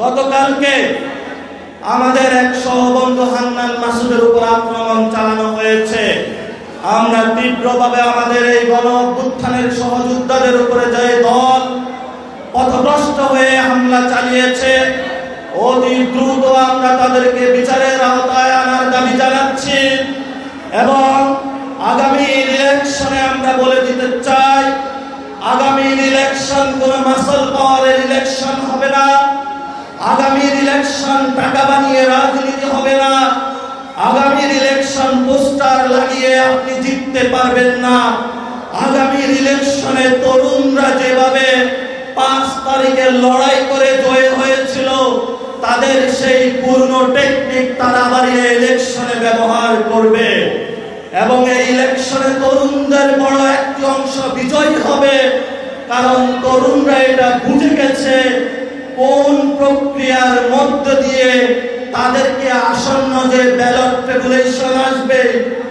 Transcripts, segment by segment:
গতকালকে আমাদের এক সহবন্ধু হান্নান মাসুদের উপর আক্রমণ চালানো হয়েছে। আমরা তীব্রভাবে আমাদের এই গণ অভ্যুত্থানের সহযোদ্ধাদের উপরে যে দল পথভ্রষ্ট হয়ে হামলা চালিয়েছে, অতি দ্রুত আমরা তাদেরকে বিচারের আওতায় আনার দাবি জানাচ্ছি এবং আগামী ইলেকশনে আমরা বলে দিতে চাই, আগামী ইলেকশন কোন মাসল পাওয়ারের ইলেকশন হবে না। আগামীর ইলেকশন টাকা বানিয়ে রাজনীতি হবে না। আগামীর ইলেকশন পোস্টার লাগিয়ে আপনি জিততে পারবেন না। আগামীর ইলেকশনে তরুণরা যেভাবে পাঁচ তারিখে লড়াই করে জয় হয়েছিল, তাদের সেই পূর্ণ টেকনিক তারা বাড়িয়ে ইলেকশনে ব্যবহার করবে। এবং এই ইলেকশনে তরুণদের বড় একটি অংশ বিজয়ী হবে, কারণ তরুণরা এটা বুঝে গেছে কোন প্রক্রিয়ার মধ্য দিয়ে তাদেরকে আসন্ন যে ব্যালট রেগুলেশন আসবে,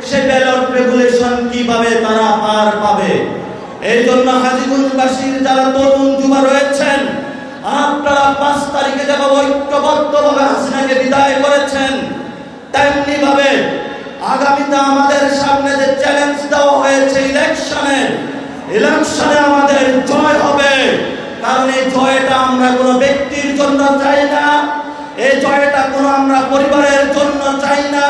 সে ব্যালট রেগুলেশন কীভাবে তারা পার পাবে? এই জন্য হাজিগঞ্জবাসীর যারা তরুণ যুবা রয়েছেন, আপনারা পাঁচ তারিখে যেভাবে ঐক্যবদ্ধভাবে হাসিনাকে বিদায় করেছেন তেমনি ভাবে আগামীতে আমাদের সামনে যে চ্যালেঞ্জ দেওয়া হয়েছে ইলেকশনে ইলেকশনে আমাদের জয় হবে। কারণ এই জয়টা আমরা কোনো ব্যক্তির জন্য চাই না। এই জয়টা কোনো আমরা পরিবারের জন্য চাই না।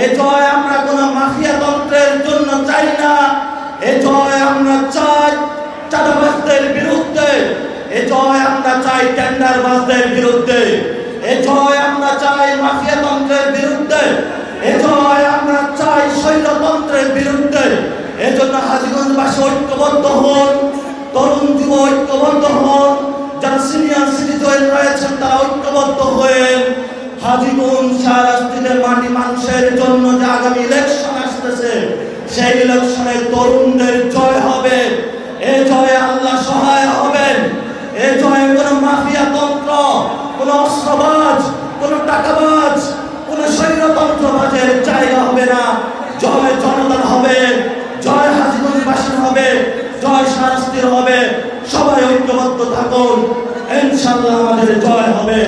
এই জয় আমরা কোনো মাফিয়া তন্ত্রের জন্য চাই না। এই জয় আমরা চাই চাঁদাবাজদের বিরুদ্ধে। এই জয় আমরা চাই টেন্ডারবাজদের বিরুদ্ধে। এই জয় আমরা চাই মাফিয়া তন্ত্রের বিরুদ্ধে। এই জয় আমরা চাই শৈলতন্ত্রের বিরুদ্ধে। এই জন্য হাজিগঞ্জবাসী ঐক্যবদ্ধ হন। তরুণ যুব ঐক্যবদ্ধ হন। যারা সিনিয়র সিটিজেন রয়েছেন, তারা ঐক্যবদ্ধ হয়ে হাজিগঞ্জ শাহরাস্তিদের মাটি মানুষের জন্য যে আগামী ইলেকশন আসতেছে, সেই ইলেকশনে তরুণদের জয় হবে। এ জয়ে আল্লাহ সহায় হবেন। এ জয়ে কোনো মাফিয়া তন্ত্র, কোনো অস্ত্রবাজ, কোনো টাকাবাজ কোনো স্বৈরতন্ত্রবাজের জায়গা হবে না জয় জনতার হবে জয় হাজিগঞ্জবাসীর হবে জয় শাস্তির হবে। সবাই ঐক্যবদ্ধ থাকুন। ইনশাল্লাহ আমাদের জয় হবে।